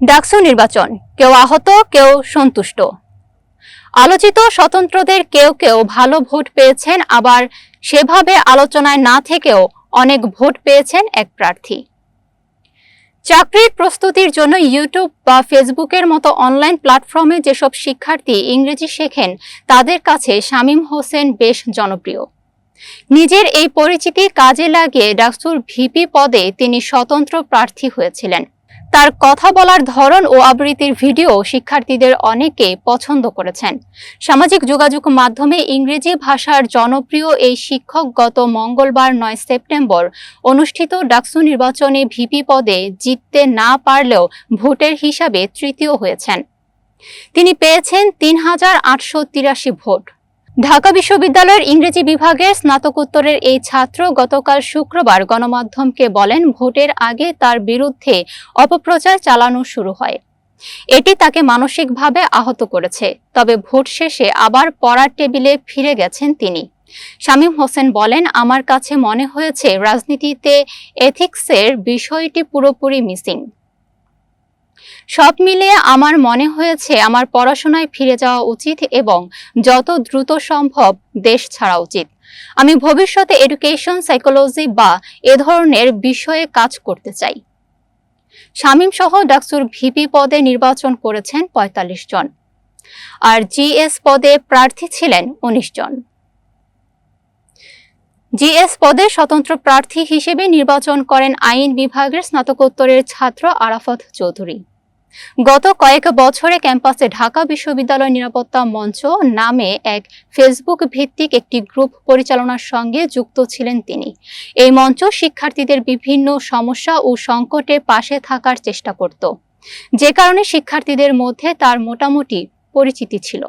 ডাকসু নির্বাচন, কেউ আহত, কেউ সন্তুষ্ট। আলোচিত স্বতন্ত্রদের কেউ কেউ ভালো ভোট পেয়েছেন, আবার সেভাবে আলোচনায় না থেকেও অনেক ভোট পেয়েছেন এক প্রার্থী। চাকরির প্রস্তুতির জন্য ইউটিউব বা ফেসবুকের মতো অনলাইন প্ল্যাটফর্মে যেসব শিক্ষার্থী ইংরেজি শেখেন, তাদের কাছে শামীম হোসেন বেশ জনপ্রিয়। নিজের এই পরিচিতি কাজে লাগিয়ে ডাকসুর ভিপি পদে তিনি স্বতন্ত্র প্রার্থী হয়েছিলেন। তার কথা বলার ধরন ও আবৃত্তির ভিডিও শিক্ষার্থীদের অনেকে পছন্দ করেছেন। সামাজিক যোগাযোগ মাধ্যমে ইংরেজি ভাষার জনপ্রিয় এই শিক্ষক গত মঙ্গলবার নয় সেপ্টেম্বর অনুষ্ঠিত ডাকসু নির্বাচনে ভিপি পদে জিততে না পারলেও ভোটের হিসাবে তৃতীয় হয়েছেন। তিনি পেয়েছেন তিন হাজার আটশো তিরাশি ভোট। ঢাকা বিশ্ববিদ্যালয়ের ইংরেজি বিভাগের স্নাতকোত্তরের এই ছাত্র গতকাল শুক্রবার গণমাধ্যমকে বলেন ভোটের আগে তার বিরুদ্ধে অপপ্রচার চালানো শুরু হয়। এটি তাকে মানসিকভাবে আহত করেছে, তবে ভোট শেষে আবার পড়ার টেবিলে ফিরে গেছেন তিনি। শামীম হোসেন বলেন, আমার কাছে মনে হয়েছে রাজনীতিতে এথিক্সের বিষয়টি পুরোপুরি মিসিং সব মিলিয়ে আমার মনে হয়েছে আমার পড়াশোনায় ফিরে যাওয়া উচিত এবং যত দ্রুত সম্ভব দেশ ছাড়া উচিত। আমি ভবিষ্যতে এডুকেশন সাইকোলজি বা এ ধরনের বিষয়ে কাজ করতে চাই। শামীম সহ ডাকসুর ভিপি পদে নির্বাচন করেছেন ৪৫ জন। আর জিএস পদে প্রার্থী ছিলেন ১৯ জন। জিএস পদে স্বতন্ত্র প্রার্থী হিসেবে নির্বাচন করেন আইন বিভাগের স্নাতকোত্তরের ছাত্র আরাফত চৌধুরী। গত কয়েক বছরে ক্যাম্পাসে ঢাকা বিশ্ববিদ্যালয় নিরাপত্তা মঞ্চ নামে এক ফেসবুক ভিত্তিক একটি গ্রুপ পরিচালনার সঙ্গে যুক্ত ছিলেন তিনি। এই মঞ্চ শিক্ষার্থীদের বিভিন্ন সমস্যা ও সংকটে পাশে থাকার চেষ্টা করত। যে কারণে শিক্ষার্থীদের মধ্যে তার মোটামুটি পরিচিতি ছিল।